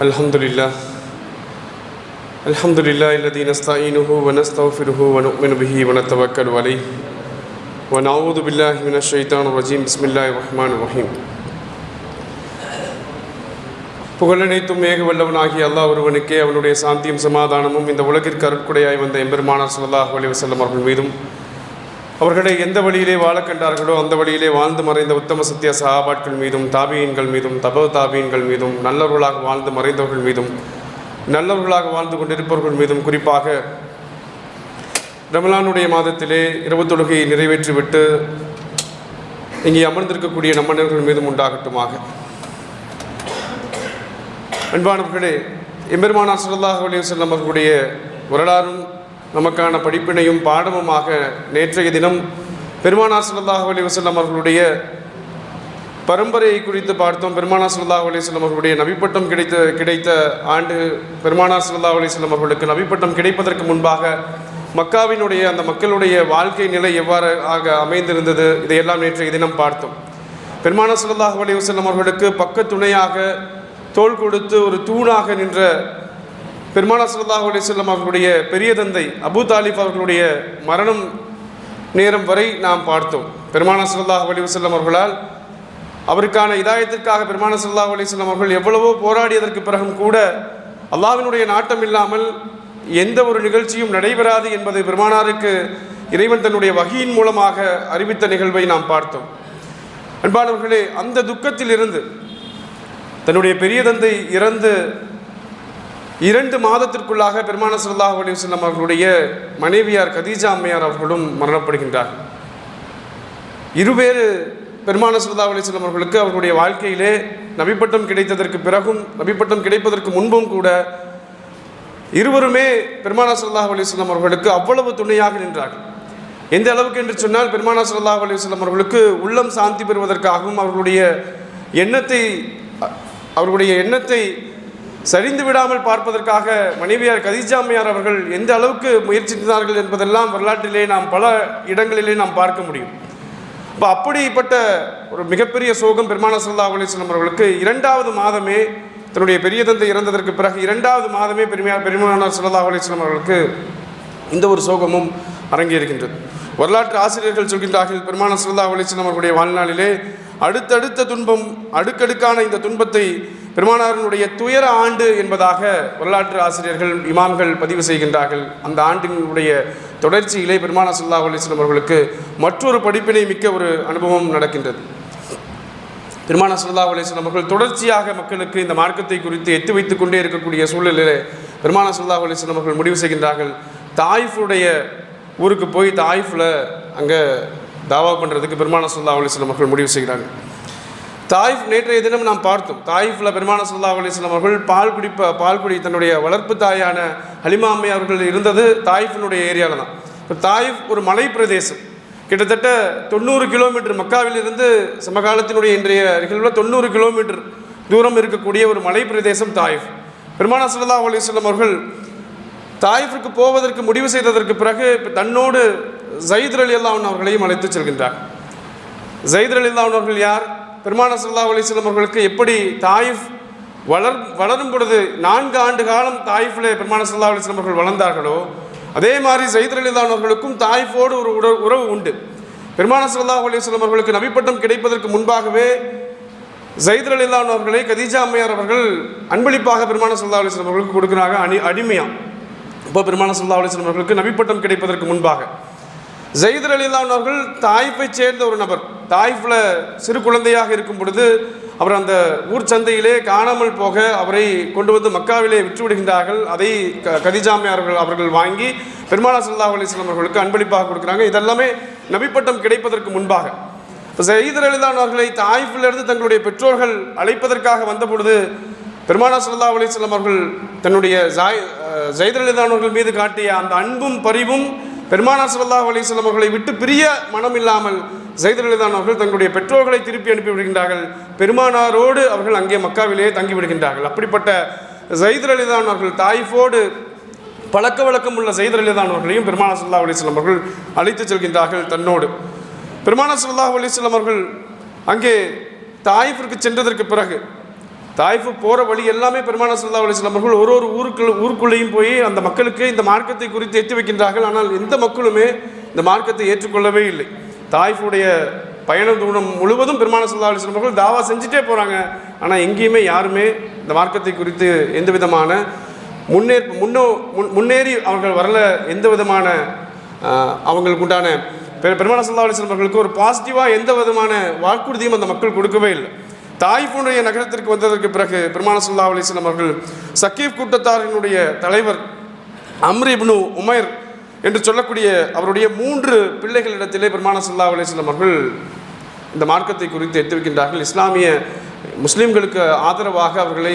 الحمد لله الحمد لله الذي نستعينه ونستغفره ونؤمن به ونتوكل عليه ونعوذ بالله من الشيطان الرجيم بسم الله الرحمن الرحيم புகழனைத்தும் மேக வல்லவனாகிய அல்லாஹ் ஒருவனுக்கே அவனுடைய சாந்தியும் சமாதானமும் இந்த உலகிற்கு அருட்குடையாய் வந்த எம்பெருமானார் ஸல்லல்லாஹு அலைஹி வஸல்லம் அவர்கள் மீதும் அவர்களை எந்த வழியிலே வாழ கண்டார்களோ அந்த வழியிலே வாழ்ந்து மறைந்த உத்தம சத்திய சகாபாட்கள் மீதும் தாபியன்கள் மீதும் தபவ தாபியன்கள் மீதும் நல்லவர்களாக வாழ்ந்து மறைந்தவர்கள் மீதும் நல்லவர்களாக வாழ்ந்து கொண்டிருப்பவர்கள் மீதும் குறிப்பாக ரமலானுடைய மாதத்திலே இரவு தொழுகையை நிறைவேற்றிவிட்டு இங்கே அமர்ந்திருக்கக்கூடிய நம்மனர்கள் மீதும் உண்டாகட்டுமாக. அன்பானவர்களே எம்பெருமானார் ஸல்லல்லாஹு அலைஹி வஸல்லம் அவர்களுடைய வரலாறும் நமக்கான படிப்பினையும் பாடமுமாக நேற்றைய தினம் பெருமானார் ஸல்லல்லாஹு அலைஹி வஸல்லம் அவர்களுடைய பரம்பரையை குறித்து பார்த்தோம். பெருமானா ஸல்லல்லாஹு அலைஹி அவர்களுடைய நபிப்பட்டம் கிடைத்த கிடைத்த ஆண்டு பெருமானார் ஸல்லல்லாஹு அலைஹி அவர்களுக்கு நபிப்பட்டம் கிடைப்பதற்கு முன்பாக மக்காவினுடைய அந்த மக்களுடைய வாழ்க்கை நிலை எவ்வாறு ஆக அமைந்திருந்தது இதையெல்லாம் நேற்றைய தினம் பார்த்தோம். பெருமானா ஸல்லல்லாஹு அலைஹி வஸல்லம் அவர்களுக்கு பக்க துணையாக தோள் கொடுத்து ஒரு தூணாக நின்ற பெருமானா ஸல்லல்லாஹு அலைஹி அவர்களுடைய பெரிய தந்தை அபூ தாலிப் அவர்களுடைய மரணம் நேரம் வரை நாம் பார்த்தோம். பெருமானா ஸல்லல்லாஹு அலைஹி அவர்களால் அவருக்கான இதாயத்திற்காக பெருமான ஸல்லல்லாஹு அலைஹி அவர்கள் எவ்வளவோ போராடியதற்கு பிறகும் கூட அல்லாவினுடைய நாட்டம் இல்லாமல் எந்த ஒரு நிகழ்ச்சியும் நடைபெறாது என்பதை பெருமானாருக்கு இறைவன் தன்னுடைய வகையின் மூலமாக அறிவித்த நிகழ்வை நாம் பார்த்தோம். அன்பானவர்களே அந்த துக்கத்தில் இருந்து தன்னுடைய பெரிய தந்தை இறந்து இரண்டு மாதத்திற்குள்ளாக பெருமான ஸல்லல்லாஹு அலி வல்லம் அவர்களுடைய மனைவியார் கதீஜா அம்மையார் அவர்களும் மரணப்படுகின்றார். இருவேறு பெருமான ஸல்லல்லாஹு அலி சொல்லம் அவர்களுக்கு அவர்களுடைய வாழ்க்கையிலே நபிப்பட்டம் கிடைத்ததற்கு பிறகும் நபிப்பட்டம் கிடைப்பதற்கு முன்பும் கூட இருவருமே பெருமானா ஸல்லல்லாஹு அலி சொல்லம் அவர்களுக்கு அவ்வளவு துணையாக நின்றார்கள். எந்த அளவுக்கு என்று சொன்னால் பெருமானா ஸல்லல்லாஹு அலி சொல்லம் அவர்களுக்கு உள்ளம் சாந்தி பெறுவதற்காகவும் அவர்களுடைய எண்ணத்தை அவர்களுடைய எண்ணத்தை சரிந்து விடாமல் பார்ப்பதற்காக மனைவியார் கதிஜாமையார் அவர்கள் எந்த அளவுக்கு முயற்சித்தார்கள் என்பதெல்லாம் வரலாற்றிலே நாம் பல இடங்களிலே நாம் பார்க்க முடியும். இப்போ அப்படிப்பட்ட ஒரு மிகப்பெரிய சோகம் பெருமான சல்லா அலிஸ்லம் அவர்களுக்கு இரண்டாவது மாதமே தன்னுடைய பெரிய தந்தை இறந்ததற்கு பிறகு இரண்டாவது மாதமே பெருமையார் பெருமானார் சல்லா அலிஸ்லாம் அவர்களுக்கு இந்த ஒரு சோகமும் அரங்கேறுகின்றது. வரலாற்று ஆசிரியர்கள் சொல்கின்றார்கள் பெருமான சல்லா அலிஸ்லாம் அவர்களுடைய வாழ்நாளிலே அடுத்தடுத்த துன்பம் அடுக்கடுக்கான இந்த துன்பத்தை பெருமானாரினுடைய துயர ஆண்டு என்பதாக வரலாற்று ஆசிரியர்கள் இமாம்கள் பதிவு செய்கின்றார்கள். அந்த ஆண்டினுடைய தொடர்ச்சியிலே பெருமானா சுல்லா அலிஸ்லம் அவர்களுக்கு மற்றொரு படிப்பினை மிக்க ஒரு அனுபவம் நடக்கின்றது. பெருமானா சுல்லா அலிஸ்லம் அவர்கள் தொடர்ச்சியாக மக்களுக்கு இந்த மார்க்கத்தை குறித்து எத்து வைத்துக் கொண்டே இருக்கக்கூடிய சூழலிலே பெருமானா சுல்லா அலிஸ்லம் அவர்கள் முடிவு செய்கின்றார்கள். தாய்ஃபுடைய ஊருக்கு போய் தாயிஃபில் அங்கே தாவா பண்ணுறதுக்கு பெருமான சுல்லா அலிஸ்லம் அவர்கள் முடிவு செய்கிறாங்க தாயிஃப் நேற்றைய தினம் நாம் பார்த்தோம். தாயிஃபில் பெருமான சுல்லா அலிஸ்லாம் அவர்கள் பால் குடிப்ப பால் குடி தன்னுடைய வளர்ப்பு தாயான ஹலிமாமை அம்மை அவர்கள் இருந்தது தாயிஃபினுடைய ஏரியாவில் தான். இப்போ தாயிஃப் ஒரு மலை பிரதேசம் கிட்டத்தட்ட தொண்ணூறு கிலோமீட்டர் மக்காவிலிருந்து சமகாலத்தினுடைய இன்றைய நிகழ்வில் தொண்ணூறு கிலோமீட்டர் தூரம் இருக்கக்கூடிய ஒரு மலை பிரதேசம் தாயிஃப். பெருமான சுல்லா அலிஸ்லாம் அவர்கள் தாயிஃபிற்கு போவதற்கு முடிவு செய்ததற்கு பிறகு தன்னோடு ஜயித் அலி அல்லாஹன் அவர்களையும் அழைத்து செல்கின்றார். ஜயித் அலி அல்லாஹன் அவர்கள் யார்? பெருமான சல்லா அலிஸ்லம் அவர்களுக்கு எப்படி தாயிஃப் வளர் வளரும் பொழுது நான்கு ஆண்டு காலம் தாயிஃபில் பெருமான சல்லா அலிஸ்லம் அவர்கள் வளர்ந்தார்களோ அதே மாதிரி ஜயித் அலி அவர்களுக்கும் தாயிஃபோடு ஒரு உறவு உறவு உண்டு. பெருமான சல்லா அலிஸ்லம் அவர்களுக்கு நபிப்பட்டம் கிடைப்பதற்கு முன்பாகவே ஜயித் அலி அவர்களை கதீஜா அம்மையார் அவர்கள் அன்பளிப்பாக பெருமான சல்லா அலிஸ்லம் அவர்களுக்கு கொடுக்குறாங்க அணி அடிமையாக இப்போ பெருமான சல்லா அலிஸ்லம் அவர்களுக்கு நபிப்பட்டம் கிடைப்பதற்கு முன்பாக. ஜெயித் அலிலான் அவர்கள் தாய்ப்பை சேர்ந்த ஒரு நபர். தாய்ஃபில் சிறு குழந்தையாக இருக்கும் பொழுது அவர் அந்த ஊர் சந்தையிலே காணாமல் போக அவரை கொண்டு வந்து மக்காவிலே விற்று விடுகின்றார்கள் அதை க கதிஜாமை அவர்கள் வாங்கி பெருமானா சல்லா அலிஸ்லாம் அவர்களுக்கு அன்பளிப்பாக கொடுக்குறாங்க. இதெல்லாமே நபிப்பட்டம் கிடைப்பதற்கு முன்பாக. இப்போ ஜெயித் அவர்களை தாய்ஃபிலிருந்து தங்களுடைய பெற்றோர்கள் அழைப்பதற்காக வந்த பொழுது பெருமானா சல்லா அலிஸ்லாம் அவர்கள் தன்னுடைய ஜாய் ஜெயித் அலிலான் அவர்கள் மீது காட்டிய அந்த அன்பும் பரிவும் பெருமானா சல்லா அலிஸ்லாம் அவர்களை விட்டு பிரிய மனம் இல்லாமல் ஜெய்தலிதான் அவர்கள் தங்களுடைய பெற்றோர்களை திருப்பி அனுப்பி விடுகின்றார்கள். பெருமானாரோடு அவர்கள் அங்கே மக்காவிலேயே தங்கி விடுகின்றார்கள். அப்படிப்பட்ட ஜெய்தலிதான் அவர்கள் தாய்ஃபோடு பழக்க வழக்கம் உள்ள ஜெய்தலிதான் அவர்களையும் பெருமான சுல்லா அலிஸ்லாம் அவர்கள் அழைத்து செல்கின்றார்கள் தன்னோடு. பெருமான சுல்லா அலிஸ்லாம் அவர்கள் அங்கே தாயிஃபிற்கு சென்றதற்கு பிறகு தாய்ஃபு போகிற வழி எல்லாமே பெருமான சல்லா அலிஸ்லாம் அவர்கள் ஒரு ஒரு ஊருக்குள்ள ஊருக்குள்ளேயும் போய் அந்த மக்களுக்கு இந்த மார்க்கத்தை குறித்து எத்தி வைக்கின்றார்கள். ஆனால் எந்த மக்களுமே இந்த மார்க்கத்தை ஏற்றுக்கொள்ளவே இல்லை. தாய்ஃபுடைய பயண தூரம் முழுவதும் பெருமான சல்லா அலிஸ்லாம் அவர்கள் தாவா செஞ்சுட்டே போகிறாங்க ஆனால் எங்கேயுமே யாருமே இந்த மார்க்கத்தை குறித்து எந்த விதமான முன்னேற் முன்னோ முன் முன்னேறி அவர்கள் வரல எந்த விதமான அவங்களுக்கு உண்டான பெ- பெருமான சல்லா அலிஸ்லாம் அவர்களுக்கு ஒரு பாசிட்டிவாக எந்த விதமான வாக்குறுதியும் அந்த மக்கள் கொடுக்கவே இல்லை. தாய்ஃபுடைய நகரத்திற்கு வந்ததற்கு பிறகு பெருமான சல்லா அலிஸ்லாம் அவர்கள் சக்கீப் கூட்டத்தாரினுடைய தலைவர் அம்ரிப்னு உமைர் என்று சொல்லக்கூடிய அவருடைய மூன்று பிள்ளைகளிடத்திலே பெருமான சல்லா அலிஸ்லாம் அவர்கள் இந்த மார்க்கத்தை குறித்து எடுத்து வைக்கின்றார்கள் இஸ்லாமிய முஸ்லீம்களுக்கு ஆதரவாக அவர்களை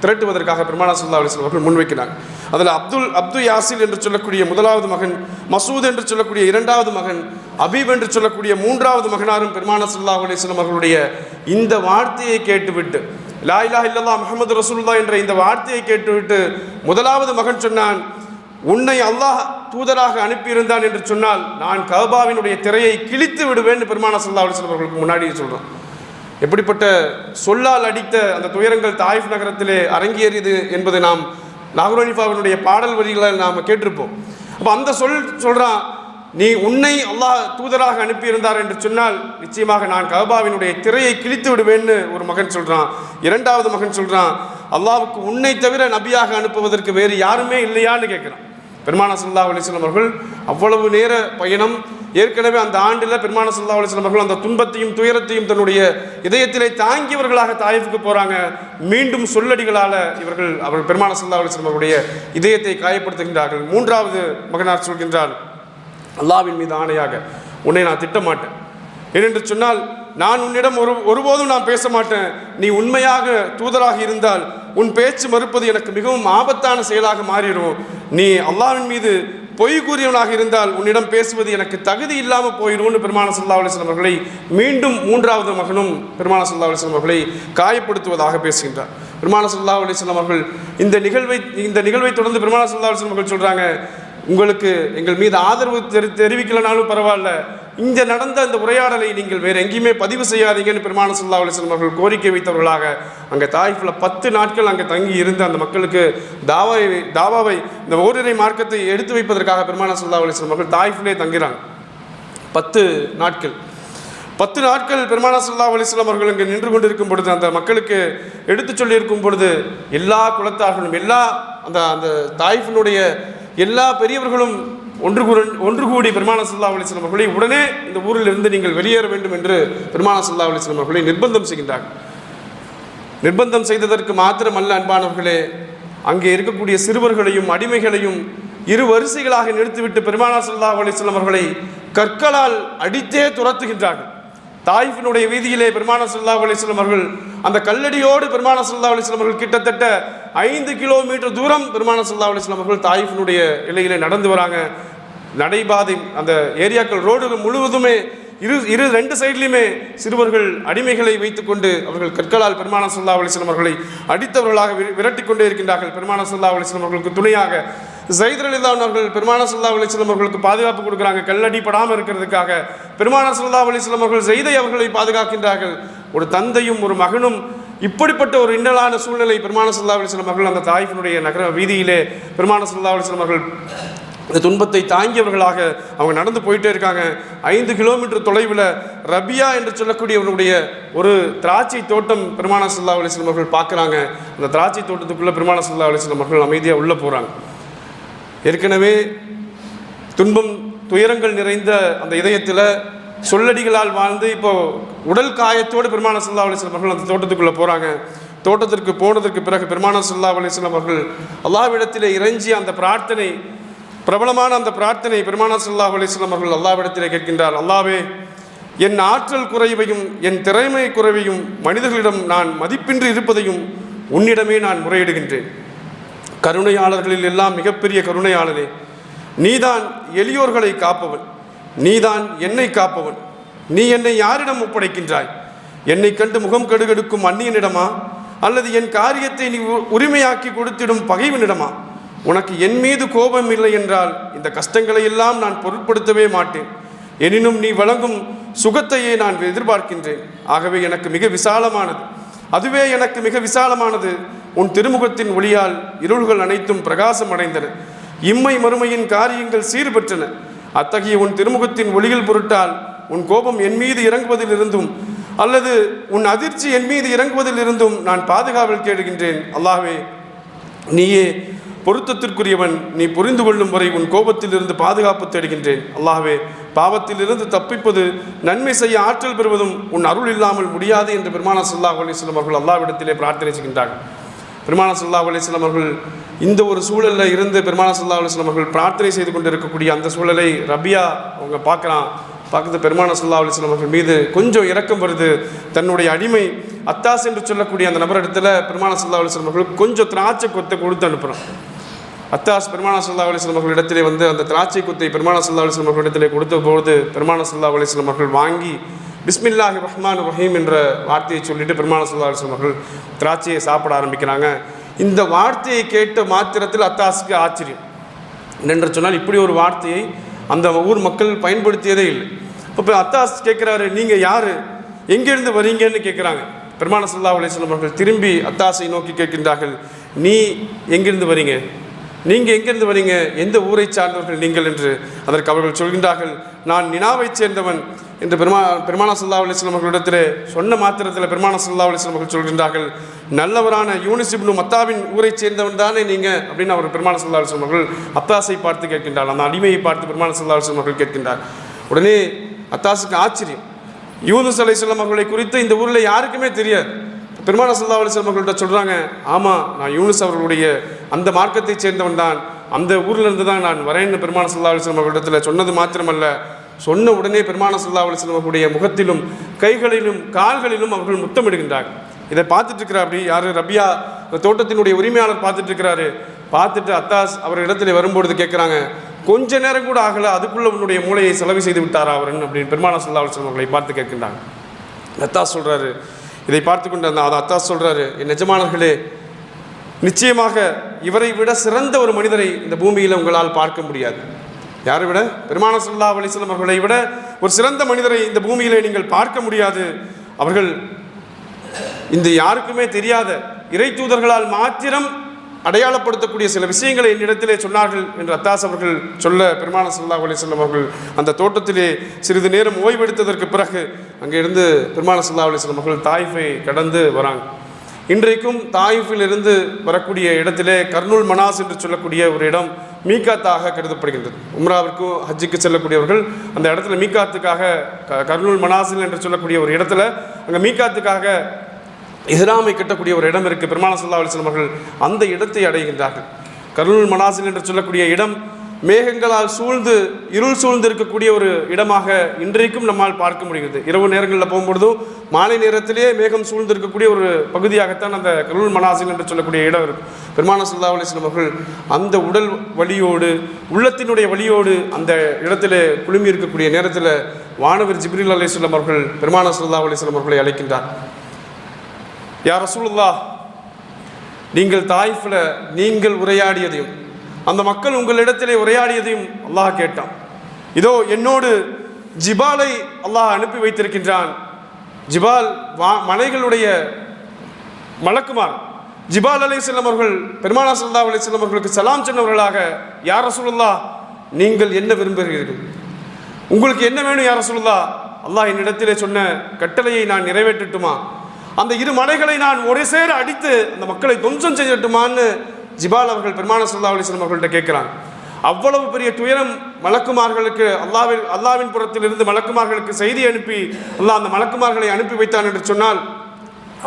திரட்டுவதற்காக பெருமானா சல்லா அலிஸ்லாம் அவர்கள் முன்வைக்கிறாங்க அதில் அப்துல் அப்து யாசில் என்று சொல்லக்கூடிய முதலாவது மகன் மசூத் என்று சொல்லக்கூடிய இரண்டாவது மகன் அபீப் என்று சொல்லக்கூடிய மூன்றாவது மகனாரும் பெருமானா சல்லா அலிஸ்லாம் அவர்களுடைய இந்த வார்த்தையை கேட்டுவிட்டு லா இலாஹ இல்லல்லா முகமது ரசூல்லா என்ற இந்த வார்த்தையை கேட்டுவிட்டு முதலாவது மகன் சொன்னான் உன்னை அல்லாஹ் தூதராக அனுப்பியிருந்தான் என்று சொன்னால் நான் கபாவினுடைய திரையை கிழித்து விடுவேன் பெருமான சல்லா அலிஸ்லாம் அவர்களுக்கு முன்னாடி சொல்கிறான் எப்படிப்பட்ட சொல்லால் அடித்த அந்த துயரங்கள் தாயிஃப் நகரத்திலே அரங்கேறியது என்பதை நாம் நாகூரனிஃபாவினுடைய பாடல் வரிகளை நாம் கேட்டிருப்போம். அப்போ அந்த சொல் சொல்கிறான் நீ உன்னை அல்லாஹ் தூதராக அனுப்பியிருந்தார் என்று சொன்னால் நிச்சயமாக நான் கபாவினுடைய திரையை கிழித்து விடுவேன்னு ஒரு மகன் சொல்கிறான் இரண்டாவது மகன் சொல்கிறான் அல்லாவுக்கு உன்னை தவிர நபியாக அனுப்புவதற்கு வேறு யாருமே இல்லையான்னு கேட்குறான் பெருமான சுல்லா அலிஸ்லாம் அவர்கள் அவ்வளவு நேர பயணம். ஏற்கனவே அந்த ஆண்டில் பெருமான சுல்லா அலிஸ்லாம் அவர்கள் அந்த துன்பத்தையும் துயரத்தையும் தன்னுடைய இதயத்திலே தாங்கியவர்களாக தாயிஃபுக்கு போகிறாங்க மீண்டும் சொல்லடிகளால் இவர்கள் அவர்கள் பெருமான சுல்லா அலிஸ்லாம் அவருடைய இதயத்தை காயப்படுத்துகின்றார்கள். மூன்றாவது மகனார் சொல்கின்றார் அல்லாவின் மீது ஆணையாக உன்னை நான் திட்டமாட்டேன். ஏனென்று சொன்னால் நான் உன்னிடம் ஒரு ஒருபோதும் நான் பேச மாட்டேன். நீ உண்மையாக தூதராக இருந்தால் உன் பேச்சு மறுப்பது எனக்கு மிகவும் ஆபத்தான செயலாக மாறிடும் நீ அல்லாவின் மீது பொய் கூறியவனாக இருந்தால் உன்னிடம் பேசுவது எனக்கு தகுதி இல்லாமல் போயிடும்னு பெருமான சல்லா அலிஸ்லாம் அவர்களை மீண்டும் மூன்றாவது மகனும் பெருமான சல்லா அலிஸ்லாம் அவர்களை காயப்படுத்துவதாக பேசுகின்றார். பெருமான சல்லா அலிஸ்லாம் அவர்கள் இந்த நிகழ்வை இந்த நிகழ்வை தொடர்ந்து பெருமான சல்லா அலிஸ்லாம் அவர்கள் சொல்கிறாங்க உங்களுக்கு எங்கள் மீது ஆதரவு தெரி தெரிவிக்கலனாலும் பரவாயில்ல இங்கே நடந்த அந்த உரையாடலை நீங்கள் வேறு எங்கேயுமே பதிவு செய்யாதீங்கன்னு பெருமான சுல்லா அலிஸ்லம் அவர்கள் கோரிக்கை வைத்தவர்களாக அங்கே தாய்ஃபில் பத்து நாட்கள் அங்கே தங்கி இருந்து அந்த மக்களுக்கு தாவாவை தாவாவை இந்த ஓரிரை மார்க்கத்தை எடுத்து வைப்பதற்காக பெருமான சுல்லா அலிஸ்லம் அவர்கள் தாய்ஃபிலே தங்குறாங்க. பத்து நாட்கள். பத்து நாட்கள் பெருமானா சுல்லா அலிஸ்லாம் அவர்கள் இங்கே நின்று கொண்டிருக்கும் பொழுது அந்த மக்களுக்கு எடுத்து சொல்லியிருக்கும் பொழுது எல்லா குலத்தார்களும் எல்லா அந்த அந்த தாய்ஃபினுடைய எல்லா பெரியவர்களும் ஒன்று கூற ஒன்று கூடி பெருமான சல்லா அலிஸ்லாம் அவர்களை உடனே இந்த ஊரில் இருந்து நீங்கள் வெளியேற வேண்டும் என்று பெருமான சல்லா அலிஸ்லாம் அவர்களை நிர்பந்தம் செய்கின்றார்கள். நிர்பந்தம் செய்ததற்கு மாத்திரமல்ல அன்பானவர்களே அங்கே இருக்கக்கூடிய சிறுவர்களையும் அடிமைகளையும் இரு வரிசைகளாக நிறுத்திவிட்டு பெருமானா சல்லா அலிஸ்லாம் அவர்களை கற்களால் அடித்தே துரத்துகின்றார்கள். தாயிஃபினுடைய வீதியிலே பெருமான சுல்லா அலிஸ்லம் அவர்கள் அந்த கல்லடியோடு பெருமான சுல்லா அலிஸ்லம் அவர்கள் கிட்டத்தட்ட ஐந்து கிலோமீட்டர் தூரம் பெருமான சுல்லா அலைஹி அவர்கள் தாயிஃபினுடைய எல்லையிலே நடந்து வராங்க. நடைபாதை அந்த ஏரியாக்கள் ரோடு முழுவதுமே இரு இரு ரெண்டு சைட்லையுமே சிறுவர்கள் அடிமைகளை வைத்துக்கொண்டு அவர்கள் கற்களால் பெருமான சுல்லா அலிஸ்லாம் அவர்களை அடித்தவர்களாக வி- விரட்டிக் கொண்டே இருக்கின்றார்கள். பெருமான சுல்லா அலிஸ்லாம் அவர்களுக்கு துணையாக ஜெயித் அவர்கள் பெருமான சுல்லா அலிஸ்லாம் அவர்களுக்கு பாதுகாப்பு கொடுக்குறாங்க. கல்லடி படாமல் இருக்கிறதுக்காக பெருமான சுல்லா அலிஸ்லாம் அவர்கள் ஜெய்தை அவர்களை பாதுகாக்கின்றார்கள். ஒரு தந்தையும் ஒரு மகனும் இப்படிப்பட்ட ஒரு இன்னலான சூழ்நிலை பெருமான சுல்லா அலிஸ்லாம் அவர்கள் அந்த தாய்ஃபினுடைய நகர வீதியிலே பெருமான சுல்லா அலிஸ்லாம் அவர்கள் இந்த துன்பத்தை தாங்கியவர்களாக அவங்க நடந்து போயிட்டே இருக்காங்க. ஐந்து கிலோமீட்டர் தொலைவில் ரபியா என்று சொல்லக்கூடியவனுடைய ஒரு திராட்சை தோட்டம் பெருமான சுல்லா அலிஸ்லாம் அவர்கள் பார்க்குறாங்க. அந்த திராட்சை தோட்டத்துக்குள்ளே பெருமான சுல்லா அலிஸ்லாம் அவர்கள் அமைதியாக உள்ளே போகிறாங்க ஏற்கனவே துன்பம் துயரங்கள் நிறைந்த அந்த இதயத்தில் சொல்லடிகளால் வாழ்ந்து இப்போ உடல் காயத்தோடு பெருமான சல்லா அலிஸ்லாம் அவர்கள் அந்த தோட்டத்துக்குள்ளே போகிறாங்க தோட்டத்திற்கு போனதற்கு பிறகு பெருமான சல்லா அலிஸ்லாம் அவர்கள் அல்லாவிடத்தில் இறைஞ்சி அந்த பிரார்த்தனை பிரபலமான அந்த பிரார்த்தனை பெருமான சல்லா அலிஸ்லாம் அவர்கள் அல்லாவிடத்தில் கேட்கின்றார். அல்லாவே என் ஆற்றல் குறைவையும் என் திறமை குறைவையும் மனிதர்களிடம் நான் மதிப்பின்றி இருப்பதையும் உன்னிடமே நான் முறையிடுகின்றேன். கருணையாளர்களில் எல்லாம் மிகப்பெரிய கருணையாளரே. நீதான் எளியோர்களை காப்பவன். நீதான் என்னை காப்பவன். நீ என்னை யாரிடம் ஒப்படைக்கின்றாய்? என்னை கண்டு முகம் கடுகெடுக்கும் அந்நியனிடமா? அல்லது என் காரியத்தை நீ உ- உரிமையாக்கி கொடுத்திடும் பகைவனிடமா? உனக்கு என் மீது கோபம் இல்லை என்றால் இந்த கஷ்டங்களை எல்லாம் நான் பொருட்படுத்தவே மாட்டேன். எனினும் நீ வழங்கும் சுகத்தையே நான் எதிர்பார்க்கின்றேன். ஆகவே எனக்கு மிக விசாலமானது. அதுவே எனக்கு மிக விசாலமானது. உன் திருமுகத்தின் ஒளியால் இருள்கள் அனைத்தும் பிரகாசம் அடைந்தன இம்மை மறுமையின் காரியங்கள் சீர்பெற்றன. அத்தகைய உன் திருமுகத்தின் ஒளியில் பொருட்டால் உன் கோபம் என் மீது இறங்குவதிலிருந்தும் அல்லது உன் அதிர்ச்சி என் மீது இறங்குவதிலிருந்தும் நான் பாதுகாவல் தேடுகின்றேன். அல்லாவே நீயே பொருத்தத்திற்குரியவன். நீ புரிந்து கொள்ளும் வரை உன் கோபத்திலிருந்து பாதுகாப்பு தேடுகின்றேன். அல்லாஹ்வே பாவத்திலிருந்து தப்பிப்பது நன்மை செய்ய ஆற்றல் பெறுவதும் உன் அருள் இல்லாமல் முடியாது என்று பெருமானா சல்லாஹ் அலிஸ்லம் அவர்கள் அல்லாவிடத்திலே பிரார்த்தனை செய்கின்றார்கள். பெருமான சல்லா அலிஸ்லாம் அவர்கள் இந்த ஒரு சூழலில் இருந்து பெருமான சல்லா அலிஸ்லாம் அவர்கள் பிரார்த்தனை செய்து கொண்டிருக்கக்கூடிய அந்த சூழலை ரபியா அவங்க பார்க்குறான். பார்க்குறது பெருமான சல்லா அலிஸ்லாம் அவர்கள் மீது கொஞ்சம் இரக்கம் வருது. தன்னுடைய அடிமை அத்தாஸ் என்று சொல்லக்கூடிய அந்த நபரிடத்துல பெருமான சல்லா அலிஸ்லாம் அவர்கள் கொஞ்சம் திராட்சை கொத்தை கொடுத்து அனுப்புகிறான் அத்தாஸ் பெருமான சல்லா அலிஸ்லாம் அவர்கள் இடத்திலே வந்து அந்த திராட்சை கொத்தை பெருமான சல்லா அலிஸ்லாம் அவர்கள் இடத்திலே கொடுத்த பொழுது பெருமான சல்லா அலிஸ்லாம் அவர்கள் வாங்கி பிஸ்மில்லாஹி ரஹ்மான் ரஹீம் என்ற வார்த்தையை சொல்லிட்டு பெருமான சுல்லாசன் அவர்கள் திராட்சையை சாப்பிட ஆரம்பிக்கிறாங்க. இந்த வார்த்தையை கேட்ட மாத்திரத்தில் அத்தாஸுக்கு ஆச்சரியம். என்று சொன்னால் இப்படி ஒரு வார்த்தையை அந்த ஊர் மக்கள் பயன்படுத்தியதே இல்லை. இப்போ அத்தாஸ் கேட்குறாரு நீங்கள் யார்? எங்கேருந்து வரீங்கன்னு கேட்குறாங்க. பெருமான சுல்லா அலிஸ்லாம் அவர்கள் திரும்பி அத்தாஸை நோக்கி கேட்கின்றார்கள் நீ எங்கிருந்து வரீங்க? நீங்கள் எங்கிருந்து வரீங்க? எந்த ஊரை சார்ந்தவர்கள் நீங்கள் என்று அதற்கு அவர்கள் சொல்கின்றார்கள். நான் நினாவைச் சேர்ந்தவன் என்று பெருமா பெருமானா சல்லா அலிஸ்லாம் அவர்களிடத்தில் சொன்ன மாத்திரத்தில் பெருமானா சல்லா அலிஸ்லாம் அவர்கள் சொல்கின்றார்கள். நல்லவரான யூனிசிப்னு மத்தாவின் ஊரை சேர்ந்தவன் தானே நீங்கள் அப்படின்னு அவர் பெருமான சல்லா அலிஸ்லாம் அவர்கள் அத்தாசை பார்த்து கேட்கின்றார். அந்த அடிமையை பார்த்து பெருமான சல்லா அலிஸ்லாம் அவர்கள் கேட்கின்றார். உடனே அத்தாஸுக்கு ஆச்சரியம். யூனுஸ் அலிஸ்லாம் அவர்களை குறித்து இந்த ஊரில் யாருக்குமே தெரியாது. பெருமான சல்லா அலிஸ்லாம் அவர்கள்ட்ட சொல்கிறாங்க ஆமாம் நான் யூனுஸ் அவர்களுடைய அந்த மார்க்கத்தைச் சேர்ந்தவன் தான். அந்த ஊரில் இருந்து தான் நான் வரேன்னு பெருமான சல்லா அலிஸ்லாம் அவர்களிடத்தில் சொன்னது மாத்திரமல்ல. சொன்ன உடனே பெருமான சல்லா அலிஸ்லாம் முகத்திலும் கைகளிலும் கால்களிலும் அவர்கள் முத்தமிடுகின்றார்கள். இதை பார்த்துட்டு இருக்கிற அப்படி யார்? ரபியா இந்த தோட்டத்தினுடைய உரிமையாளர் பார்த்துட்டு இருக்கிறாரு. பார்த்துட்டு அத்தாஸ் அவர் இடத்துல வரும்பொழுது கேட்குறாங்க கொஞ்ச நேரம் கூட ஆகலை அதுக்குள்ள உன்னுடைய மூளையை செலவு செய்து விட்டாரா அவரன்? அப்படின்னு பெருமான சல்லா அலிஸ்லாம் அவர்களை பார்த்து கேட்கின்றாங்க. அத்தாஸ் சொல்கிறாரு இதை பார்த்து கொண்டு அந்த அதை அத்தா சொல்கிறாரு என் நிஜமானர்களே நிச்சயமாக இவரை விட சிறந்த ஒரு மனிதரை இந்த பூமியில் உங்களால் பார்க்க முடியாது. யாரை விட? பெருமான சுல்லா அலிஸ்லம் அவர்களை விட ஒரு சிறந்த மனிதரை இந்த பூமியிலே நீங்கள் பார்க்க முடியாது. அவர்கள் இந்த யாருக்குமே தெரியாத இறை தூதர்களால் மாத்திரம் அடையாளப்படுத்தக்கூடிய சில விஷயங்களை என்னிடத்திலே சொன்னார்கள் என்று அத்தாஸ் அவர்கள் சொல்ல பெருமான சல்லா அலிஸ்லாம் அவர்கள் அந்த தோட்டத்திலே சிறிது நேரம் ஓய்வெடுத்ததற்கு பிறகு அங்கிருந்து பெருமான சல்லா அலிஸ்லாம் அவர்கள் தாய்ஃபை கடந்து வராங்க. இன்றைக்கும் தாயிஃபில் இருந்து வரக்கூடிய இடத்திலே கர்னூல் மனாஸ் என்று சொல்லக்கூடிய ஒரு இடம் மீக்காத்தாக கருதப்படுகின்றது. உம்ராவிற்கும் ஹஜ்ஜுக்கு செல்லக்கூடியவர்கள் அந்த இடத்துல மீக்காத்துக்காக க- கர்னூல் மனாசில் என்று சொல்லக்கூடிய ஒரு இடத்துல அங்கே மீக்காத்துக்காக இஸ்லாமை கட்டக்கூடிய ஒரு இடம் இருக்குது பெருமான சல்லா அலிஸ்லாம் அவர்கள் அந்த இடத்தை அடைகின்றார்கள். கருள் மனாசில் என்று சொல்லக்கூடிய இடம் மேகங்களால் சூழ்ந்து இருள் சூழ்ந்து இருக்கக்கூடிய ஒரு இடமாக இன்றைக்கும் நம்மால் பார்க்க முடிகிறது. இரவு நேரங்களில் போகும்பொழுதும் மாலை நேரத்திலேயே மேகம் சூழ்ந்து இருக்கக்கூடிய ஒரு பகுதியாகத்தான் அந்த கருள் மனாசில் என்று சொல்லக்கூடிய இடம் இருக்கும் பெருமான சுல்லா அலிஸ்லாம் அவர்கள் அந்த உடல் வலியோடு உள்ளத்தினுடைய வழியோடு அந்த இடத்துல குழுமி இருக்கக்கூடிய நேரத்தில் வானவர் ஜிப்ரில் அலிஸ்லாம் அவர்கள் பெருமான சுல்லா அலிஸ்லாம் அவர்களை அழைக்கின்றார். யார் ரசூலுல்லா நீங்கள் தாய்ஃபில் நீங்கள் உரையாடியதையும் அந்த மக்கள் உங்களிடத்திலே உரையாடியதையும் அல்லாஹ் கேட்டான். இதோ என்னோடு ஜிபாலை அல்லாஹ் அனுப்பி வைத்திருக்கின்றான். ஜிபால் வா மலைகளுடைய மலக்குமார். ஜிபால் அலை செல்லமர்கள் பெருமானா சல்லா அலை செல்லமர்களுக்கு சலாம் சொன்னவர்களாக யார் ரசூலுல்லா நீங்கள் என்ன விரும்புகிறீர்கள்? உங்களுக்கு என்ன வேணும் யார் ரசூலுல்லா அல்லாஹ் என்னிடத்திலே சொன்ன கட்டளையை நான் நிறைவேற்றட்டுமா? அந்த இரு மலைகளை நான் ஒரே சேர அடித்து அந்த மக்களை துவம்சம் செய்யட்டுமான்னு ஜிபால் அவர்கள் பெருமான சல்லா அலிஸ்லாம் அவர்கள்ட்ட கேட்குறாங்க அவ்வளவு பெரிய துயரம் மலக்குமார்களுக்கு அல்லாவின் அல்லாவின் புறத்திலிருந்து மலக்குமார்களுக்கு செய்தி அனுப்பி அல்லாஹ் அந்த மலக்குமார்களை அனுப்பி வைத்தான் என்று சொன்னால்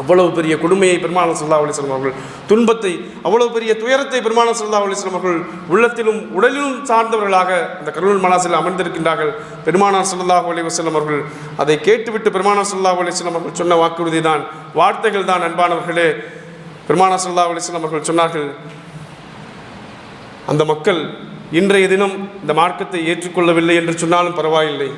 அவ்வளவு பெரிய கொடுமையை பெருமான சல்லா அலிஸ்லாம் அவர்கள் துன்பத்தை அவ்வளவு பெரிய துயரத்தை பெருமான சல்லா அலிஸ்லாம் அவர்கள் உள்ளத்திலும் உடலிலும் சார்ந்தவர்களாக இந்த கருணூல் மனாசில் அமர்ந்திருக்கின்றார்கள். பெருமானார் சல்லாஹ் அலி வசல்லம் அவர்கள் அதை கேட்டுவிட்டு பெருமானார் சல்லாஹ் அலிஸ்லாம் அவர்கள் சொன்ன வாக்குறுதி தான் வார்த்தைகள் தான் அன்பானவர்களே. பெருமானார் சல்லாஹ் அலிஸ்லாம் அவர்கள் சொன்னார்கள் அந்த மக்கள் இன்றைய தினம் இந்த மார்க்கத்தை ஏற்றுக்கொள்ளவில்லை என்று சொன்னாலும் பரவாயில்லை.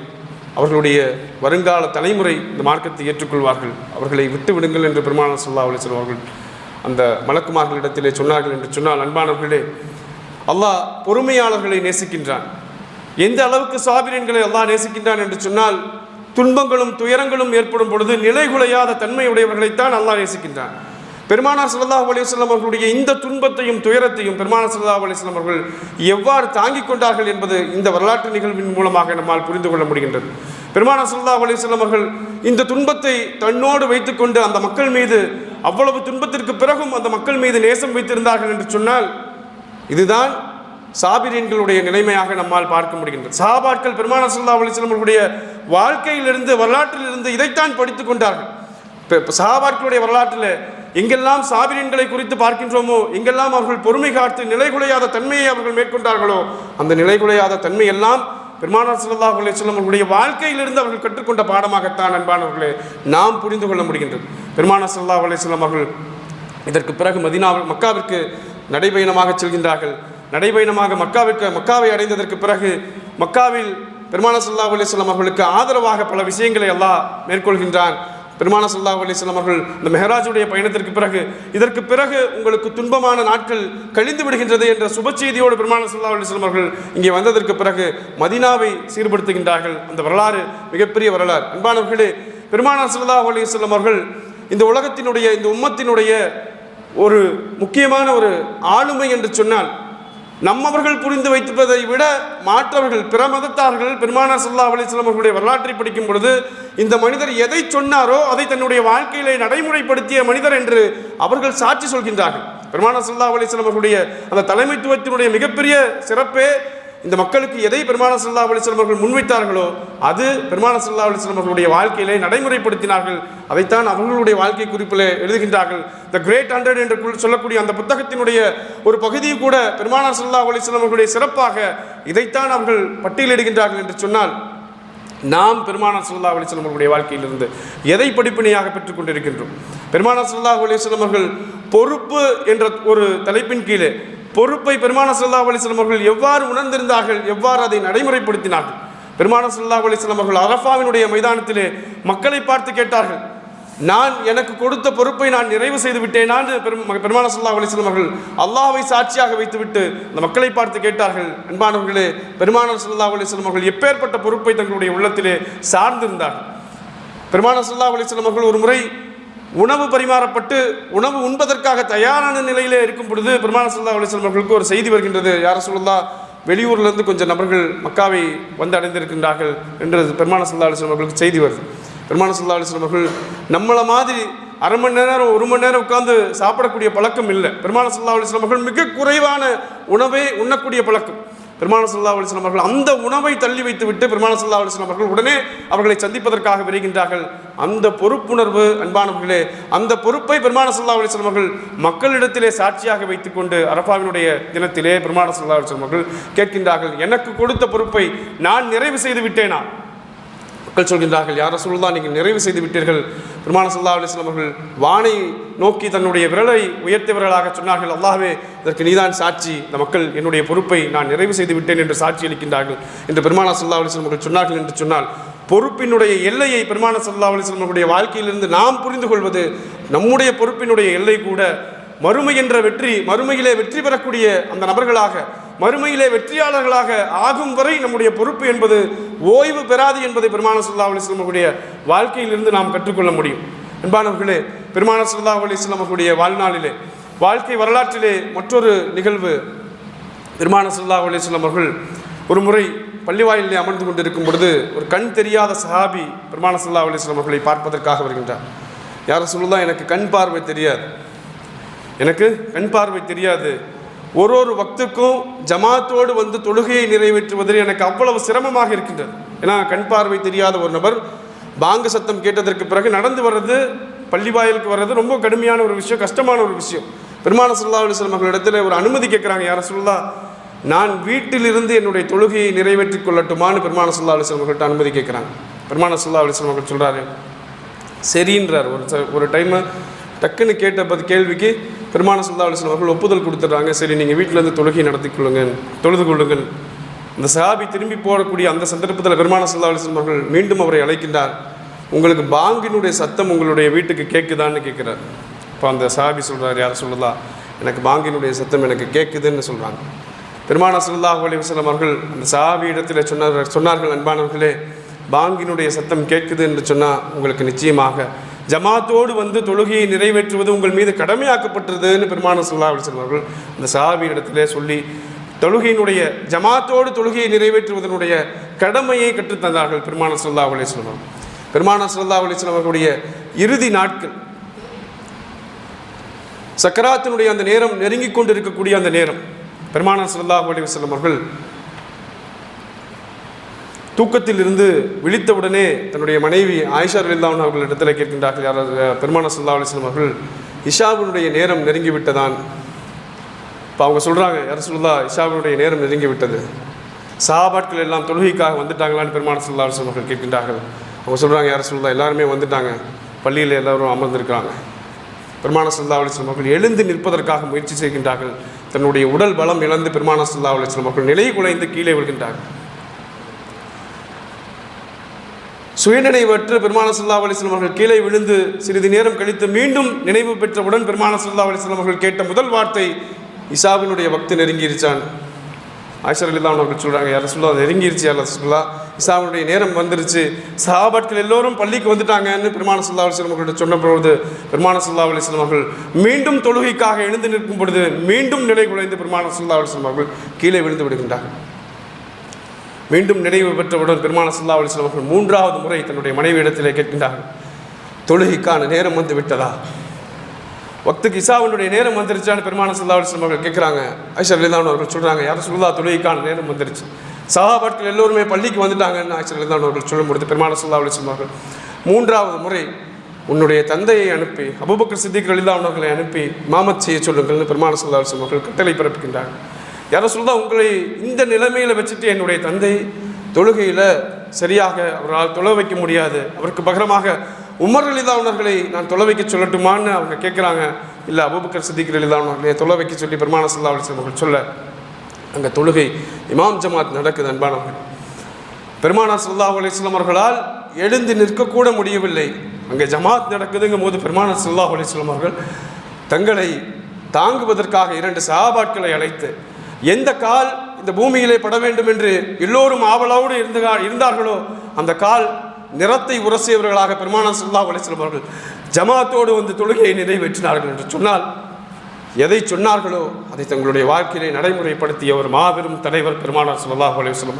அவர்களுடைய வருங்கால தலைமுறை இந்த மார்க்கத்தை ஏற்றுக்கொள்வார்கள். அவர்களை விட்டு விடுங்கள் என்று பெருமான சொல்லா அலிஸ்லாம் சொல்வார்கள் அந்த மலக்குமார்களிடத்திலே சொன்னார்கள் என்று சொன்னால் அன்பானவர்களே அல்லாஹ் பொறுமையாளர்களை நேசிக்கின்றான். எந்த அளவுக்கு சாபிரியன்களை அல்லாஹ் நேசிக்கின்றான் என்று சொன்னால் துன்பங்களும் துயரங்களும் ஏற்படும் பொழுது நிலைகுலையாத தன்மையுடையவர்களைத்தான் அல்லாஹ் நேசிக்கின்றான். பெருமானார் ஸல்லல்லாஹு அலிஸ்லாம் அவர்களுடைய இந்த துன்பத்தையும் துயரத்தையும் பெருமானார் ஸல்லல்லாஹு அலிஸ்லாம் அவர்கள் எவ்வாறு தாங்கிக் கொண்டார்கள் என்பது இந்த வரலாற்று நிகழ்வின் மூலமாக நம்மால் புரிந்து கொள்ள முடிகின்றது. பெருமானார் ஸல்லல்லாஹு அலிஸ்லாம் அவர்கள் இந்த துன்பத்தை தன்னோடு வைத்துக்கொண்டு அந்த மக்கள் மீது அவ்வளவு துன்பத்திற்கு பிறகும் அந்த மக்கள் மீது நேசம் வைத்திருந்தார்கள் என்று சொன்னால் இதுதான் சாபிரியன்களுடைய நிலைமையாக நம்மால் பார்க்க முடிகின்றது. சாபாட்கள் பெருமான சல்லா அலிஸ்லாமர்களுடைய வாழ்க்கையிலிருந்து வரலாற்றிலிருந்து இதைத்தான் படித்துக் கொண்டார்கள். இப்போ இப்போ வரலாற்றில் எங்கெல்லாம் சாபிரியன்களை குறித்து பார்க்கின்றோமோ எங்கெல்லாம் அவர்கள் பொறுமை காத்து நிலைகுலையாத தன்மையை அவர்கள் மேற்கொண்டார்களோ அந்த நிலைகுலையாத தன்மை எல்லாம் பெருமானார் சல்லா அலி சொல்லம் அவர்களுடைய வாழ்க்கையிலிருந்து அவர்கள் கற்றுக்கொண்ட பாடமாகத்தான் அன்பானவர்களே நாம் புரிந்து கொள்ள முடிகின்றது. பெருமானார் சல்லா அலி சொல்லம் அவர்கள் இதற்கு பிறகு மதினாவில் மக்காவிற்கு நடைபயணமாக செல்கின்றார்கள். நடைபயணமாக மக்காவிற்கு மக்காவை அடைந்ததற்கு பிறகு மக்காவில் பெருமான சல்லா அலிஸ்லாம் அவர்களுக்கு ஆதரவாக பல விஷயங்களை எல்லாம் மேற்கொள்கின்றான். பெருமான சல்லா அலிஸ்லாம் அவர்கள் இந்த மெஹராஜுடைய பயணத்திற்கு பிறகு இதற்கு பிறகு உங்களுக்கு துன்பமான நாட்கள் கழிந்து விடுகின்றது என்ற சுப செய்தியோடு பெருமான சல்லா அலிஸ்லாம் அவர்கள் இங்கே வந்ததற்கு பிறகு மதினாவை சீர்படுத்துகின்றார்கள். அந்த வரலாறு மிகப்பெரிய வரலாறு. அன்பானவர்களே பெருமானார் சல்லா அலிஸ்லாம் அவர்கள் இந்த உலகத்தினுடைய இந்த உம்மத்தினுடைய ஒரு முக்கியமான ஒரு ஆளுமை என்று சொன்னால் நம்மவர்கள் புரிந்து வைத்திருப்பதை விட மாற்றவர்கள் பிற மதத்தார்கள் பெருமானார் சல்லா அலிஸ்லாம் அவர்களுடைய வரலாற்றை படிக்கும் பொழுது இந்த மனிதர் எதை சொன்னாரோ அதை தன்னுடைய வாழ்க்கையிலே நடைமுறைப்படுத்திய மனிதர் என்று அவர்கள் சாட்சி சொல்கின்றார்கள். பெருமானார் சல்லா அலிஸ்லாம் அவர்களுடைய அந்த தலைமைத்துவத்தினுடைய மிகப்பெரிய சிறப்பே இந்த மக்களுக்கு எதை பெருமான சல்லா அலிஸ்லாம் அவர்கள் முன்வைத்தார்களோ அது பெருமான சல்லா அலிஸ்லாம் அவர்களுடைய வாழ்க்கையிலே நடைமுறைப்படுத்தினார்கள். அதைத்தான் அவர்களுடைய வாழ்க்கை குறிப்பில் எழுதுகின்றார்கள். த கிரேட் ஹண்ட்ரட் என்று சொல்லக்கூடிய அந்த புத்தகத்தினுடைய ஒரு பகுதியும் கூட பெருமான சல்லா அலிஸ்லாம் அவர்களுடைய சிறப்பாக இதைத்தான் அவர்கள் பட்டியலிடுகின்றார்கள் என்று சொன்னால் நாம் பெருமானார் சுல்லா அலைஹி அவர்களுடைய வாழ்க்கையிலிருந்து எதை படிப்பினையாக பெற்றுக் கொண்டிருக்கின்றோம்? பெருமானார் சுல்லா அவர்கள் பொறுப்பு என்ற ஒரு தலைப்பின் கீழே பொறுப்பை பெருமான ஸல்லல்லாஹு அலைஹி அவர்கள் எவ்வாறு உணர்ந்திருந்தார்கள் எவ்வாறு அதை நடைமுறைப்படுத்தினார்கள்? பெருமான ஸல்லல்லாஹு அலைஹி அவர்கள் அரஃபாவினுடைய மைதானத்திலே மக்களை பார்த்து கேட்டார்கள் நான் எனக்கு கொடுத்த பொறுப்பை நான் நிறைவு செய்து விட்டேனான்னு பெரும் பெருமான சல்லா அலிஸ்லாம் அவர்கள் அல்லாஹ்வை சாட்சியாக வைத்துவிட்டு அந்த மக்களை பார்த்து கேட்டார்கள். அன்பானவர்களே பெருமான சல்லா அலிஸ்லாம் அவர்கள் எப்பேற்பட்ட பொறுப்பை தங்களுடைய உள்ளத்திலே சார்ந்திருந்தார்கள். பெருமான சல்லா அலிஸ்லாம் அவர்கள் ஒரு முறை உணவு பரிமாறப்பட்டு உணவு உண்பதற்காக தயாரான நிலையிலே இருக்கும் பொழுது பெருமான சுல்லா அலிஸ்லாம் அவர்களுக்கு ஒரு செய்தி வருகின்றது. யார சொல்லா வெளியூர்லேருந்து கொஞ்சம் நபர்கள் மக்காவை வந்து அடைந்திருக்கின்றார்கள் என்று பெருமான சுல்லா அலிஸ்லாம் அவர்களுக்கு செய்தி வருது. பெருமான சுல்லா அலிஸ்லாம் அவர்கள் நம்மளை மாதிரி அரை மணி நேரம் ஒரு மணி நேரம் உட்காந்து சாப்பிடக்கூடிய பழக்கம் இல்லை. பெருமான சுல்லா அலிஸ்லாம் அவர்கள் மிக குறைவான உணவை உண்ணக்கூடிய பழக்கம். பெருமான சல்லா அலிஸ்லாம் அவர்கள் அந்த உணவை தள்ளி வைத்து விட்டு பெருமான சல்லா அலிஸ்லாம் அவர்கள் உடனே அவர்களை சந்திப்பதற்காக விரைகின்றார்கள். அந்த பொறுப்புணர்வு அன்பானவர்களே அந்த பொறுப்பை பெருமான சல்லா அலிஸ்லாம் அவர்கள் மக்களிடத்திலே சாட்சியாக வைத்துக்கொண்டு அரபாவினுடைய தினத்திலே பெருமான சல்லா அலிஸ்லாம் அவர்கள் கேட்கின்றார்கள் எனக்கு கொடுத்த பொறுப்பை நான் நிறைவு செய்து விட்டேனா? மக்கள் சொல்கின்றார்கள் யார் ரசூலுல்லா நீங்கள் நிறைவு செய்து விட்டீர்கள். பெருமான சல்லா அலிஸ்லாம் அவர்கள் வானை நோக்கி தன்னுடைய விரலை உயர்த்தியவர்களாக சொன்னார்கள் அல்லாஹ்வே இதற்கு நீதான் சாட்சி. இந்த மக்கள் என்னுடைய பொறுப்பை நான் நிறைவு செய்து விட்டேன் என்று சாட்சி அளிக்கின்றார்கள் என்று பெருமான சல்லா அலிஸ்லாம் அவர்கள் சொன்னார்கள் என்று சொன்னால் பொறுப்பினுடைய எல்லையை பெருமான சல்லா அலிஸ்லாம் அவர்களுடைய வாழ்க்கையிலிருந்து நாம் புரிந்து கொள்வது நம்முடைய பொறுப்பினுடைய எல்லை கூட மறுமை என்ற வெற்றி மறுமையிலே வெற்றி பெறக்கூடிய அந்த நபர்களாக மறுமையிலே வெற்றியாளர்களாக ஆகும் வரை நம்முடைய பொறுப்பு என்பது ஓய்வு பெறாது என்பதை பெருமான சுல்லா அலிஸ்லாம் வாழ்க்கையிலிருந்து நாம் கற்றுக்கொள்ள முடியும். அன்பானவர்களே பெருமான சுல்லா அலிஸ்லாம் வாழ்நாளிலே வாழ்க்கை வரலாற்றிலே மற்றொரு நிகழ்வு பெருமான சுல்லா அலிஸ்லாம் அவர்கள் ஒரு முறை பள்ளிவாயிலே அமர்ந்து கொண்டிருக்கும் பொழுது ஒரு கண் தெரியாத சஹாபி பெருமான சுல்லா அலிஸ்லாம் அவர்களை பார்ப்பதற்காக வருகின்றார். யார் சொல்லுதான் எனக்கு கண் பார்வை தெரியாது. எனக்கு கண் பார்வை தெரியாது. ஒரு ஒரு பக்துக்கும் ஜமாத்தோடு வந்து தொழுகையை நிறைவேற்றுவதில் எனக்கு அவ்வளவு சிரமமாக இருக்கின்றது. ஏன்னா கண் பார்வை தெரியாத ஒரு நபர் பாங்கு சத்தம் கேட்டதற்கு பிறகு நடந்து வர்றது பள்ளி வாயிலுக்கு வர்றது ரொம்ப கடுமையான ஒரு விஷயம் கஷ்டமான ஒரு விஷயம். பெருமான சல்லா அலுவலம் அவர்களிடத்தில் ஒரு அனுமதி கேட்குறாங்க யார சொல்லா நான் வீட்டிலிருந்து என்னுடைய தொழுகையை நிறைவேற்றிக் கொள்ளட்டுமான்னு பெருமான சுல்லா அலுவலம் அவர்கள்ட்ட அனுமதி கேட்குறாங்க. பெருமான சுல்லா அலுவலம் அவர்கள் சொல்கிறாரு சரின்றார். ஒரு ச- ஒரு டைமு டக்குன்னு கேட்ட பது கேள்விக்கு பெருமான சல்லா அலுவலம் அவர்கள் ஒப்புதல் கொடுத்துட்றாங்க. சரி நீங்கள் வீட்டிலேருந்து தொழுகை நடத்தி கொள்ளுங்கள் தொழுது கொள்ளுங்கள். இந்த சஹாபி திரும்பி போடக்கூடிய அந்த சந்தர்ப்பத்தில் பெருமான சல்லா அலுவலம் அவர்கள் மீண்டும் அவரை அழைக்கின்றார். உங்களுக்கு பாங்கினுடைய சத்தம் உங்களுடைய வீட்டுக்கு கேட்குதான்னு கேட்குறார் இப்போ அந்த சஹாபி சொல்கிறார் யார் சொல்லலாம் எனக்கு பாங்கினுடைய சத்தம் எனக்கு கேட்குதுன்னு சொல்கிறாங்க பெருமான சல்லாஹ் அலி வசலம் அவர்கள் அந்த சஹாபி இடத்தில் சொன்னார் சொன்னார்கள் அன்பானவர்களே பாங்கினுடைய சத்தம் கேட்குது என்று சொன்னால் உங்களுக்கு நிச்சயமாக ஜமாத்தோடு வந்து தொழுகையை நிறைவேற்றுவது உங்கள் மீது கடமையாக்கப்பட்டதுன்னு பெருமான சொல்லா அவர்கள் அந்த சஹாபி இடத்திலே சொல்லி தொழுகையினுடைய ஜமாத்தோடு தொழுகையை நிறைவேற்றுவதனுடைய கடமையை கற்றுத்தந்தார்கள் பெருமான சொல்லா அலிஸ்லாம் பெருமான சொல்லா அலிஸ்லாம் அவர்களுடைய இறுதி நாட்கள் சக்கராத்தினுடைய அந்த நேரம் நெருங்கிக் கொண்டிருக்கக்கூடிய அந்த நேரம் பெருமான சொல்லா அலைஹி வஸல்லம் அவர்கள் தூக்கத்தில் இருந்து விழித்தவுடனே தன்னுடைய மனைவி ஆயிஷா ரலில்லாஹு அவர்கள் இடத்துல கேட்கின்றார்கள் யார் பெருமான ஸல்லல்லாஹு அலிஸ்லாம் அவர்கள் இஷாவினுடைய நேரம் நெருங்கி விட்டதான் இப்போ அவங்க சொல்கிறாங்க யார் சொல்லா இஷாவினுடைய நேரம் நெருங்கி விட்டது. சஹாபாட்கள் எல்லாம் தொழுகைக்காக வந்துட்டாங்களான்னு பெருமான ஸல்லல்லாஹு அலைஹி அவர்கள் கேட்கின்றார்கள். அவங்க சொல்கிறாங்க யார் சொல்லா எல்லாருமே வந்துட்டாங்க. பள்ளியில் எல்லோரும் அமர்ந்திருக்கிறாங்க. பெருமான சல்லா அலிஸ்லாம் அவர்கள் எழுந்து நிற்பதற்காக முயற்சி செய்கின்றார்கள். தன்னுடைய உடல் பலம் இழந்து பெருமான சல்லா அலிஸ்லாம் அவர்கள் நிலை குலைந்து கீழே விழுகின்றார்கள். சுயநினைவற்று பெருமான சுல்லா அலிஸ்லாம் அவர்கள் கீழே விழுந்து சிறிது நேரம் கழித்து மீண்டும் நினைவு பெற்றவுடன் பெருமான சுல்லா அலிஸ்லாம் அவர்கள் கேட்ட முதல் வார்த்தை இசாவினுடைய பக்தி நெருங்கிருச்சான். ஆயிஷர் அலிதான் அவர்கள் சொல்கிறாங்க யார் சொல்லா நெருங்கிருச்சு யார் சொல்லா இசாவுடைய நேரம் வந்துருச்சு. சஹாபாட்கள் எல்லோரும் பள்ளிக்கு வந்துட்டாங்கன்னு பெருமான சுல்லா அலிஸ்லாம் அவர்கள்ட்ட சொன்ன பொழுது பெருமான சுல்லா அலிஸ்லாம் அவர்கள் மீண்டும் தொழுகைக்காக எழுந்து நிற்கும் பொழுது மீண்டும் நிலை குலைந்து பெருமான சுல்லா அலிஸ்லாம் அவர்கள் கீழே விழுந்து விடுகின்றார்கள். மீண்டும் நினைவு பெற்றவுடன் பெருமான சல்லா அலிஸ்லாம் அவர்கள் மூன்றாவது முறை தன்னுடைய மனைவி இடத்திலே கேட்கின்றார்கள். தொழுகைக்கான நேரம் வந்து விட்டதா? பக்துக்கு இசாவினுடைய நேரம் வந்துருச்சான்னு பெருமான சல்லா அலிஸ்லாம் அவர்கள் கேட்குறாங்க. ஐஷர் அலிதான் அவர்கள் சொல்கிறாங்க யாரும் சொல்லா தொழுகைக்கான நேரம் வந்துருச்சு. சகாபாட்கள் எல்லோருமே பள்ளிக்கு வந்துட்டாங்கன்னு ஐஷர் அலிதான் அவர்கள் சொல்லும் பொழுது பெருமான சல்லா அலிஸ்லாம் அவர்கள் மூன்றாவது முறை உன்னுடைய தந்தையை அனுப்பி அபுபக்கர் சித்திக் அலிதான் அவர்களை அனுப்பி மாமத் செய்ய சொல்லுங்கள்னு பெருமான சல்லா அலிஸ்லாம் அவர்கள் கட்டளை பிறப்பிக்கின்றார்கள். யாரும் சொல்லுதா உங்களை இந்த நிலைமையில் வச்சுட்டு என்னுடைய தந்தை தொழுகையில் சரியாக அவரால் தொலை வைக்க முடியாது. அவருக்கு பகரமாக உமர் அலிதாவுனர்களை நான் தொலை வைக்க சொல்லட்டுமான்னு அவங்க கேட்குறாங்க இல்லை அபுபக்கர் சித்திக் அலிதாவுனர்களை தொலை வைக்க சொல்லி பெருமான சல்லா அலிஸ்லாம் அவர்கள் சொல்ல அங்கே தொழுகை இமாம் ஜமாத் நடக்குது அன்பானவர்கள். பெருமானார் சல்லாஹ் அலிஸ்லாம் அவர்களால் எழுந்து நிற்கக்கூட முடியவில்லை. அங்கே ஜமாத் நடக்குதுங்கும் போது பெருமானார் சல்லாஹ் அலிஸ்லாம் அவர்கள் தங்களை தாங்குவதற்காக இரண்டு சஹாபாட்களை அழைத்து எந்த கால் இந்த பூமியிலே பட வேண்டும் என்று எல்லோரும் ஆவலோடு இருந்த இருந்தார்களோ அந்த கால் நிறத்தை உரசியவர்களாக பெருமான சுல்லா அலிஸ்லாம் அவர்கள் ஜமாத்தோடு வந்து தொழுகையை நிறைவேற்றினார்கள் என்று சொன்னால் எதை சொன்னார்களோ அதை தங்களுடைய வாழ்க்கையிலே நடைமுறைப்படுத்திய ஒரு மாபெரும் தலைவர் பெருமானார் சுல்லா அலைஹி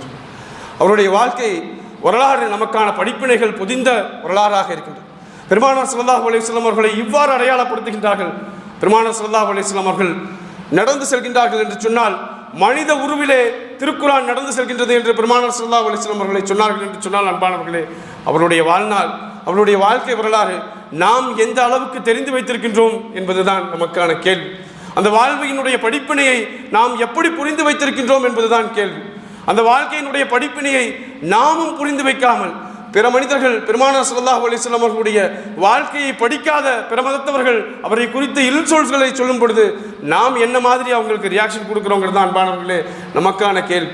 அவருடைய வாழ்க்கை வரலாறு நமக்கான படிப்பினைகள் பொதிந்த வரலாறாக இருக்கின்றது. பெருமானார் ஸல்லல்லாஹு அலைஹி அவர்களை இவ்வாறு அடையாளப்படுத்துகின்றார்கள். பெருமானார் ஸல்லல்லாஹு அலைஹி அவர்கள் நடந்து செல்கின்றார்கள் என்று சொன்னால் மனித உருவிலே திருக்குரான் நடந்து செல்கின்றது என்று பெருமானார் ஸல்லல்லாஹு அலைஹி அவர்களை சொன்னார்கள் என்று சொன்னால் அன்பானவர்களே அவருடைய வாழ்நாள் அவருடைய வாழ்க்கை வரலாறு நாம் எந்த அளவுக்கு தெரிந்து வைத்திருக்கின்றோம் என்பதுதான் நமக்கான கேள்வி. அந்த வாழ்வையினுடைய படிப்பினையை நாம் எப்படி புரிந்து வைத்திருக்கின்றோம் என்பதுதான் கேள்வி. அந்த வாழ்க்கையினுடைய படிப்பினையை நாமும் புரிந்து வைக்காமல் பிற மனிதர்கள் பெருமானார் ஸல்லல்லாஹு அலிஸ்லாம் அவர்களுடைய வாழ்க்கையை படிக்காத பிற மதத்தவர்கள் அவரை குறித்த இல்சொல்களை சொல்லும் பொழுது நாம் என்ன மாதிரி அவங்களுக்கு ரியாக்ஷன் கொடுக்குறோங்கிறது தான் அன்பானவர்களே நமக்கான கேள்வி.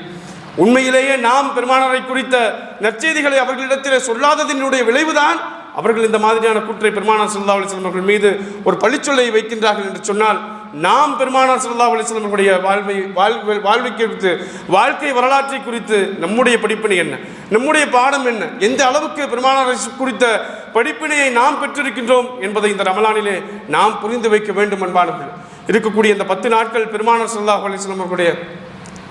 உண்மையிலேயே நாம் பெருமானாரை குறித்த நற்செய்திகளை அவர்களிடத்திலே சொல்லாததினுடைய விளைவுதான் அவர்கள் இந்த மாதிரியான கூற்றை பெருமானார் ஸல்லல்லாஹு அலிஸ்லாம் அவர்கள் மீது ஒரு பழிச்சொல்லை வைக்கின்றார்கள் என்று சொன்னால் நாம் பெருமானார் சல்லா அலைஹி வாழ்வை வாழ்வை வாழ்வை குறித்து வாழ்க்கை வரலாற்றை குறித்து நம்முடைய படிப்பினை என்ன? நம்முடைய பாடம் என்ன? எந்த அளவுக்கு பெருமானார் குறித்த படிப்பினையை நாம் பெற்றிருக்கின்றோம் என்பதை இந்த ரமலானிலே நாம் புரிந்து வைக்க வேண்டும் என்பார்கள் இருக்கக்கூடிய இந்த பத்து நாட்கள் பெருமானார் ஸல்லல்லாஹு அலைஹி அவர்களுடைய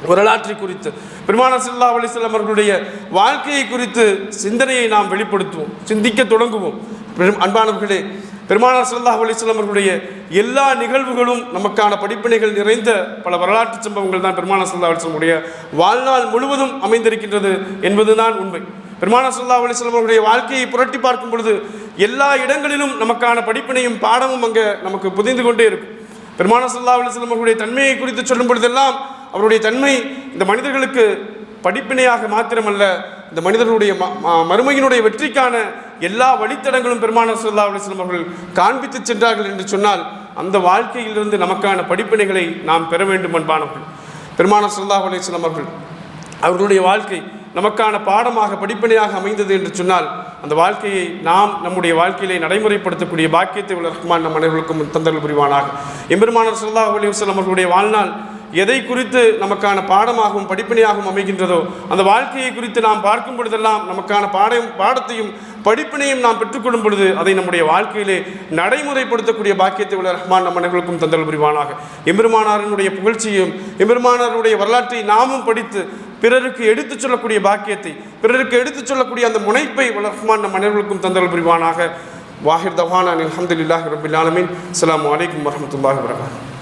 வரலாற்றை குறித்து பெருமானார் ஸல்லல்லாஹு அலைஹி அவர்களுடைய வாழ்க்கையை குறித்து சிந்தனையை நாம் வெளிப்படுத்துவோம் சிந்திக்க தொடங்குவோம். பெரும் அன்பானவர்களே பெருமானார் சல்லாஹ் அலிஸ்லாம் அவர்களுடைய எல்லா நிகழ்வுகளும் நமக்கான படிப்பினைகள் நிறைந்த பல வரலாற்று சம்பவங்கள் தான் பெருமானார் சல்லா அலிஸ்லமுடைய வாழ்நாள் முழுவதும் அமைந்திருக்கின்றது என்பதுதான் உண்மை. பெருமானார் சல்லா அலிஸ்லாம் அவருடைய வாழ்க்கையை புரட்டி பார்க்கும் பொழுது எல்லா இடங்களிலும் நமக்கான படிப்பினையும் பாடமும் அங்கே நமக்கு புதிந்து கொண்டே இருக்கும். பெருமானார் சல்லா அலிஸ்லாம் அவருடைய தன்மையை குறித்து சொல்லும் பொழுதெல்லாம் அவருடைய தன்மை இந்த மனிதர்களுக்கு படிப்பினையாக மாத்திரமல்ல இந்த மனிதர்களுடைய ம- மறுமையினுடைய வெற்றிக்கான எல்லா வழித்தடங்களும் பெருமான சுல்லா அலிஸ்லம் அவர்கள் காண்பித்து சென்றார்கள் என்று சொன்னால் அந்த வாழ்க்கையிலிருந்து நமக்கான படிப்பினைகளை நாம் பெற வேண்டும் என்பானவர்கள் பெருமான சுல்லா அலிஸ்லம் அவர்கள் அவர்களுடைய வாழ்க்கை நமக்கான பாடமாக படிப்பினையாக அமைந்தது என்று சொன்னால் அந்த வாழ்க்கையை நாம் நம்முடைய வாழ்க்கையிலே நடைமுறைப்படுத்தக்கூடிய பாக்கியத்தை உள்ள ரஹ்மான் நம் அனைவருக்கும் தந்தர்கள் புரிவானாக. எம்பெருமான சுல்லா அலைஹி அவர்களுடைய வாழ்நாள் எதை குறித்து நமக்கான பாடமாகவும் படிப்பினையாகவும் அமைகின்றதோ அந்த வாழ்க்கையை குறித்து நாம் பார்க்கும் பொழுதெல்லாம் நமக்கான பாடம் பாடத்தையும் படிப்பினையும் நாம் பெற்றுக்கொள்ளும் பொழுது அதை நம்முடைய வாழ்க்கையிலே நடைமுறைப்படுத்தக்கூடிய பாக்கியத்தை உள்ள ரஹ்மான் நம் அனைவருக்கும் தந்தல் புரிவானாக. எம்பெருமானாரனுடைய புகழ்ச்சியும் எம்பெருமானாருடைய வரலாற்றை நாமும் படித்து பிறருக்கு எடுத்துச் சொல்லக்கூடிய பாக்கியத்தை பிறருக்கு எடுத்துச் சொல்லக்கூடிய அந்த முனைப்பை உள்ள ரஹ்மான் நம் அனைவருக்கும் தந்தல் புரிவானாக. வாஹிர் தவானா அலமதுல்லாஹி ரபில் ஆலமின். அலாம் வலைக்கம் வரமத்துல்லாஹ் வபரகாத்துஹு.